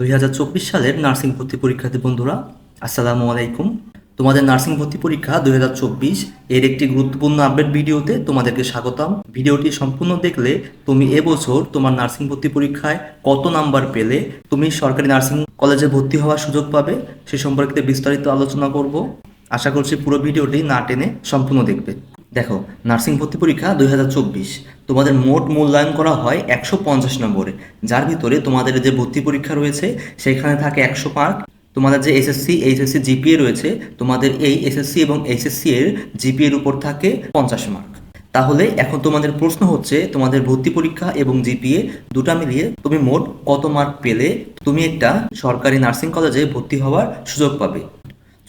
দুই হাজার চব্বিশ সালের নার্সিং ভর্তি পরীক্ষার্থী বন্ধুরা, আসসালামু আলাইকুম। তোমাদের নার্সিং ভর্তি পরীক্ষা দুই হাজার চব্বিশ এর একটি গুরুত্বপূর্ণ আপডেট ভিডিওতে তোমাদেরকে স্বাগতম। ভিডিওটি সম্পূর্ণ দেখলে তুমি এবছর তোমার নার্সিং ভর্তি পরীক্ষায় কত নাম্বার পেলে, তুমি সরকারি নার্সিং কলেজে ভর্তি হওয়ার সুযোগ পাবে, সে সম্পর্কে বিস্তারিত আলোচনা করব। আশা করছি পুরো ভিডিওটি না টেনে সম্পূর্ণ দেখবে। দেখো, নার্সিং ভর্তি পরীক্ষা দুই হাজার চব্বিশ। তোমাদের মোট মূল্যায়ন করা হয় একশো পঞ্চাশ নম্বরে। যার ভিতরে তোমাদের যে ভর্তি পরীক্ষা রয়েছে, সেখানে থাকে একশো মার্ক। তোমাদের যে এসএসসি এইচএসসি জিপিএ রয়েছে, তোমাদের এই এসএসসি এবং এইচএসসি এর জিপিএ এর উপর থাকে পঞ্চাশ মার্ক। তাহলে এখন তোমাদের প্রশ্ন হচ্ছে, তোমাদের ভর্তি পরীক্ষা এবং জিপিএ দুটা মিলিয়ে তুমি মোট কত মার্ক পেলে? তুমি একটা সরকারি নার্সিং কলেজে ভর্তি হওয়ার সুযোগ পাবে।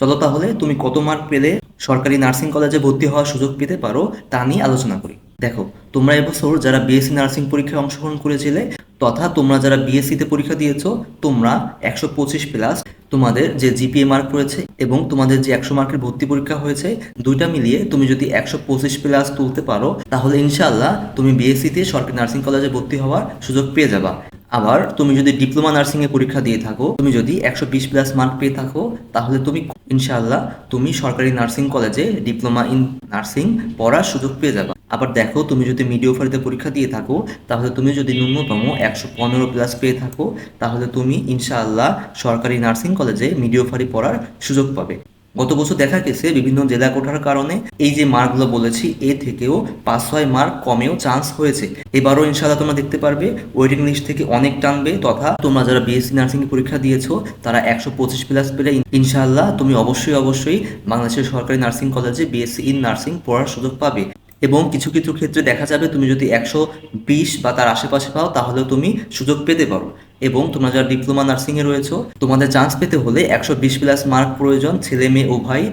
চলো তাহলে তুমি কত মার্ক পেলে সরকারি নার্সিং কলেজে ভর্তি হওয়ার সুযোগ পেতে পারো তা নিয়ে আলোচনা করি। দেখো, তোমরা এবছর যারা বিএসসি নার্সিং পরীক্ষায় অংশগ্রহণ করেছিলে তথা তোমরা যারা বিএসসিতে পরীক্ষা দিয়েছ, তোমরা একশো পঁচিশ প্লাস তোমাদের যে জিপিএ মার্ক রয়েছে এবং তোমাদের যে একশো মার্কের ভর্তি পরীক্ষা হয়েছে, দুইটা মিলিয়ে তুমি যদি একশো পঁচিশ প্লাস তুলতে পারো, তাহলে ইনশাআল্লাহ তুমি বিএসসিতে সরকারি নার্সিং কলেজে ভর্তি হওয়ার সুযোগ পেয়ে যাবা। আবার তুমি যদি ডিপ্লোমা নার্সিং এ পরীক্ষা দিয়ে থাকো, তুমি যদি একশো বিশ প্লাস মার্ক পেয়ে থাকো, তাহলে তুমি ইনশাআল্লাহ তুমি সরকারি নার্সিং কলেজে ডিপ্লোমা ইন নার্সিং পড়ার সুযোগ পেয়ে যাবে। আবার দেখো, তুমি যদি মিডিওফারিতে পরীক্ষা দিয়ে থাকো, তাহলে তুমি যদি ন্যূনতম একশো পনেরো প্লাস পেয়ে থাকো, তাহলে তুমি ইনশাআল্লাহ সরকারি নার্সিং কলেজে মিডিওফারি পড়ার সুযোগ পাবে। গত বছর দেখা গেছে বিভিন্ন জেলা কোঠার কারণে এই যে মার্কগুলো বলেছি, এ থেকেও পাঁচ ছয় মার্ক কমেও চান্স হয়েছে। এবারও ইনশাল্লাহ তোমরা দেখতে পারবে ওয়েটিং লিস্ট থেকে অনেক টানবে তথা তোমরা যারা বিএসসি নার্সিং পরীক্ষা দিয়েছ, তারা একশো পঁচিশ প্লাস পেলে ইনশাল্লাহ তুমি অবশ্যই অবশ্যই বাংলাদেশের সরকারি নার্সিং কলেজে বিএসসি ইন নার্সিং পড়ার সুযোগ পাবে। এবং কিছু কিছু ক্ষেত্রে দেখা যাবে তুমি যদি একশো বিশ বা তার আশেপাশে পাও, তাহলেও তুমি সুযোগ পেতে পারো। এবং তোমরা যারা ডিপ্লোমা নার্সিং এ রয়েছো, তোমাদের চান্স পেতে হলে একশো বিশ প্লাস মার্ক প্রয়োজন, ছেলে, মেয়ে, উভয়।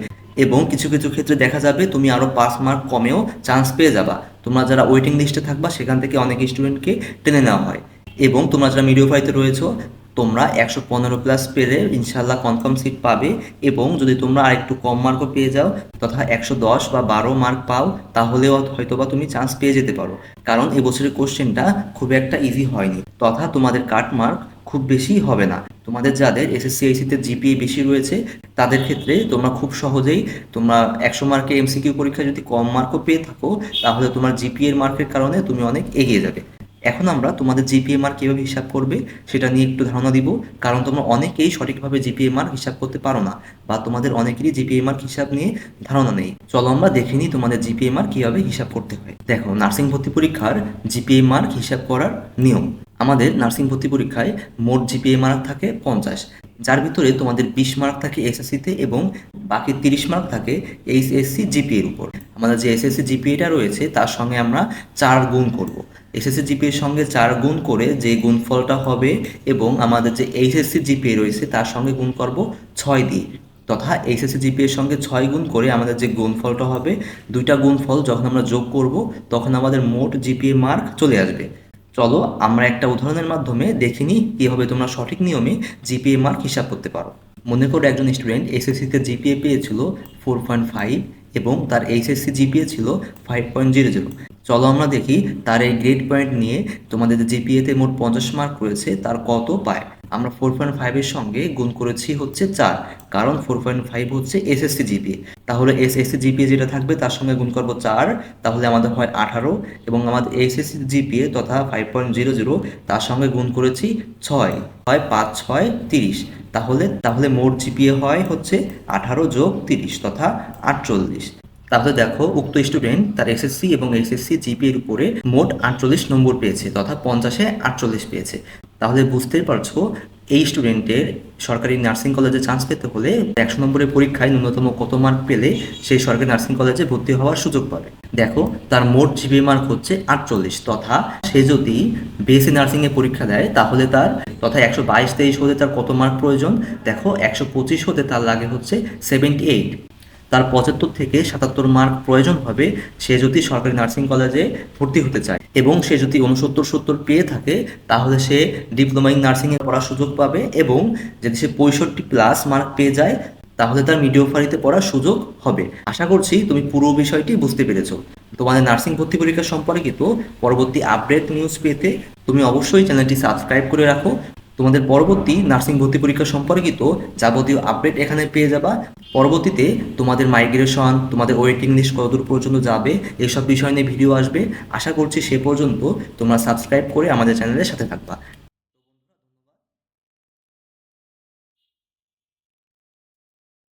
এবং কিছু কিছু ক্ষেত্রে দেখা যাবে তুমি আরও পাঁচ মার্ক কমেও চান্স পেয়ে যাবা। তোমরা যারা ওয়েটিং লিস্টে থাকবা, সেখান থেকে অনেক স্টুডেন্টকে টেনে নেওয়া হয়। এবং তোমরা যারা মিডিওফাইতে রয়েছো তোমরা একশো পনেরো প্লাস পেলে ইনশাল্লাহ কনফার্ম সিট পাবে এবং যদি তোমরা আরেকটু কম মার্কও পেয়ে যাও তথা একশো দশ বা বারো মার্ক পাও, তাহলেও হয়তোবা তুমি চান্স পেয়ে যেতে পারো। কারণ এবছরের কোশ্চেনটা খুব একটা ইজি হয়নি। তথা তোমাদের কাট মার্ক খুব বেশি হবে না। তোমাদের যাদের এসএসসি আইসিতে জিপিএ বেশি রয়েছে, তাদের ক্ষেত্রে তোমরা খুব সহজেই তোমরা একশো মার্কে এমসিকিউ পরীক্ষায় যদি কম মার্কও পেয়ে থাকো, তাহলে তোমার জিপিএর মার্কের কারণে তুমি অনেক এগিয়ে যাবে। এখন আমরা তোমাদের জিপিএমআর কীভাবে হিসাব করবে সেটা নিয়ে একটু ধারণা দিব। কারণ তোমরা অনেকেই সঠিকভাবে জিপিএমআর হিসাব করতে পারো না বা তোমাদের অনেকেরই জিপিএমআর হিসাব নিয়ে ধারণা নেই। চলো আমরা দেখে নিই তোমাদের জিপিএমআর কীভাবে হিসাব করতে হয়। দেখো, নার্সিং ভর্তি পরীক্ষার জিপিএমআর হিসাব করার নিয়ম। আমাদের নার্সিং ভর্তি পরীক্ষায় মোট জিপিএমআর থাকে পঞ্চাশ। যার ভিতরে তোমাদের বিশ মার্ক থাকে এসএসসিতে এবং বাকি তিরিশ মার্ক থাকে এইচএসসি জিপিএর উপর। আমাদের যে এসএসসি জিপিএটা রয়েছে, তার সঙ্গে আমরা চার গুণ করব। এসএসসি জিপিএর সঙ্গে চার গুণ করে যে গুণফলটা হবে এবং আমাদের যে এইচএসসি জিপিএ রয়েছে, তার সঙ্গে গুণ করব ছয় দিয়ে। তথা এইচএসসি জিপিএর সঙ্গে ছয় গুণ করে আমাদের যে গুণফলটা হবে, দুইটা গুণফল যখন আমরা যোগ করব, তখন আমাদের মোট জিপিএ মার্ক চলে আসবে। চলো আমরা একটা উদাহরণের মাধ্যমে দেখে নিই কীভাবে তোমরা সঠিক নিয়মে জিপিএ মার্ক হিসাব করতে পারো। মনে করো একজন স্টুডেন্ট এসএসসিতে জিপিএ পেয়েছিল ফোর পয়েন্ট ফাইভ এবং তার এইচএসসি জিপিএ ছিল ফাইভ পয়েন্ট জিরো জিরো চলো আমরা দেখি তার এই গ্রেড পয়েন্ট নিয়ে তোমাদের জিপিএতে মোট পঞ্চাশ মার্ক রয়েছে, তার কত পায়? আমরা ফোর পয়েন্ট ফাইভের সঙ্গে গুণ করেছি হচ্ছে চার, কারণ ফোর পয়েন্ট ফাইভ হচ্ছে এসএসসি জিপিএ তাহলে এসএসসি জিপিএ যেটা থাকবে তার সঙ্গে গুণ করব চার, তাহলে আমাদের হয় আঠারো, এবং আমাদের এসএসসি জিপিএ তথা ফাইভ পয়েন্ট জিরো জিরো তার সঙ্গে গুণ করেছি ছয়, হয় পাঁচ ছয় তিরিশ। তাহলে তাহলে মোট জিপিএ হয় হচ্ছে আঠারো যোগ তিরিশ তথা আটচল্লিশ। তাহলে দেখো, উক্ত স্টুডেন্ট তার এসএসসি এবং এসএসসি জিপিএর উপরে মোট আটচল্লিশ নম্বর পেয়েছে, তথা পঞ্চাশে আটচল্লিশ পেয়েছে। তাহলে বুঝতেই পারছ, এই স্টুডেন্টের সরকারি নার্সিং কলেজে চান্স পেতে হলে একশো নম্বরের পরীক্ষায় ন্যূনতম কত মার্ক পেলে সেই সরকারি নার্সিং কলেজে ভর্তি হওয়ার সুযোগ পাবে। দেখো, তার মোট জিবি মার্ক হচ্ছে আটচল্লিশ, তথা সে যদি বিএসসি নার্সিং এ পরীক্ষা দেয়, তাহলে তার তথা একশো বাইশ, তেইশ হতে তার কত মার্ক প্রয়োজন? দেখো, একশো পঁচিশ হতে তার লাগে হচ্ছে সেভেন্টি এইট তার পঁচাত্তর থেকে সাতাত্তর মার্ক প্রয়োজন হবে সে যদি সরকারি নার্সিং কলেজে ভর্তি হতে চায় এবং সে যদি উনসত্তর সত্তর পেয়ে থাকে, তাহলে সে ডিপ্লোমা ইন নার্সিংয়ে পড়ার সুযোগ পাবে এবং যদি সে পঁয়ষট্টি প্লাস মার্ক পেয়ে যায়, তাহলে তার মিডিওফারিতে পড়ার সুযোগ হবে। আশা করছি তুমি পুরো বিষয়টি বুঝতে পেরেছ। তোমাদের নার্সিং ভর্তি পরীক্ষা সম্পর্কিত পরবর্তী আপডেট নিউজ পেতে তুমি অবশ্যই চ্যানেলটি সাবস্ক্রাইব করে রাখো। তোমাদের পরবর্তী নার্সিং ভর্তি পরীক্ষা সম্পর্কিত যাবতীয় আপডেট এখানে পেয়ে যাবা। পরবর্তীতে তোমাদের মাইগ্রেশন তোমাদের ওয়েটিং লিস্ট কতদূর পর্যন্ত যাবে এইসব বিষয় নিয়ে ভিডিও আসবে। আশা করছি সে পর্যন্ত তোমরা সাবস্ক্রাইব করে আমাদের চ্যানেলের সাথে থাকবা।